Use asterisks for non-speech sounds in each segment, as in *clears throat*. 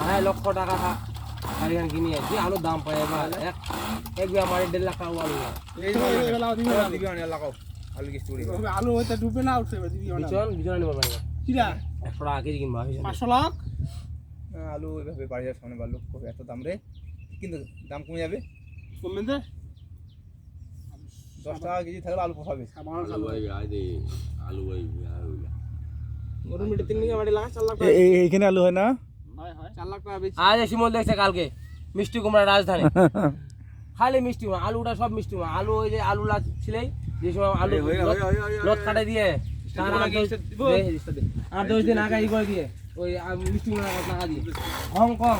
আড়াই লক্ষ টাকা গাড়িখান কিনে আছি আলুর দাম পাই এবার এক এক বেমারি দেড় লাখ টাকা আলু। আলু হইতে ডুবে না উঠছে দিবি না বিচন বিচন নিব পারি কিরা একশো টাকা কেজি কিনবা পাঁচশো লাখ? আলু এভাবে বাড়ি যাওয়ার সামনে বাড়লো কবে এত দাম রে কিন্তু দাম কমে যাবে। কমবেন যে। দশ টাকা কেজি থাকলে আলু পোষাবে আমার খালো। গরুর মিটে তিন দিকে বাড়ি লাগা চার লাখ এইখানে আলু হয় না? হয় হয়। চার লাখ টাকা বেশি আজ শিমল দেখছে কালকে। মিষ্টি কুমড়া রাজধানী। *laughs* খালি মিষ্টি কুমড়া আলুটা সব মিষ্টি কুমড়া। আলু ওই যে আলু ছিলেই যে সময় আলু রথ কাটে দিয়ে আট দশ- দিন আগে ই করে দিয়ে ওই মিষ্টি কুমড়া টাকা দিয়ে। হংকং।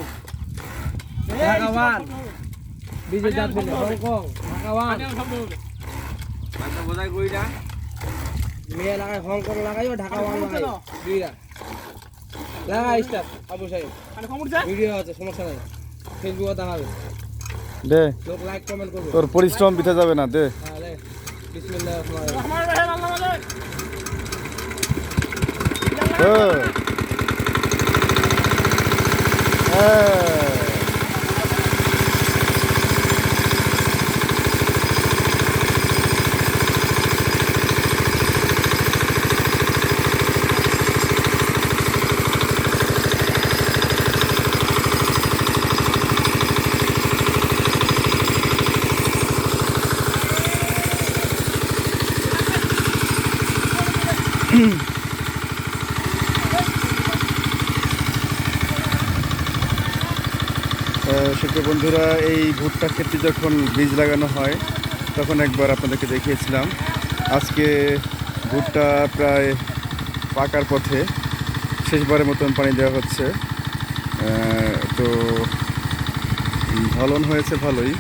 ঢাকাওয়ান বিজয় জাত হংকং ঢাকাওয়ান করি না মেয়ে লাগাই হংকং লাগাই ও ঢাকাওয়ান লাগাই দুইটা লাগাই স্টার আবু সাহেব। মানে ভিডিও আছে সমস্যা নাই। ফেসবুকে দেখাবে দে। লোক লাইক কমেন্ট করবে। তোর পরিশ্রম বিথা যাবে না দে। তাহলে বিসমিল্লাহ *clears throat* সুপ্রিয় বন্ধুরা, এই ভুট্টা ক্ষেত্রে যখন বীজ লাগানো হয়, তখন একবার আপনাদেরকে দেখিয়েছিলাম। আজকে ভুট্টা প্রায় পাকার পথে শেষবারের মতন পানি দেওয়া হচ্ছে। তো ফলন হয়েছে ভালোই।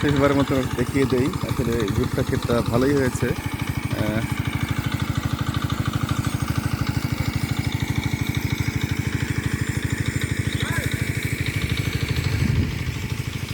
শেষবারের মতো দেখিয়ে দেই। আসলে ভুট্টা ক্ষেতটা ভালোই হয়েছে।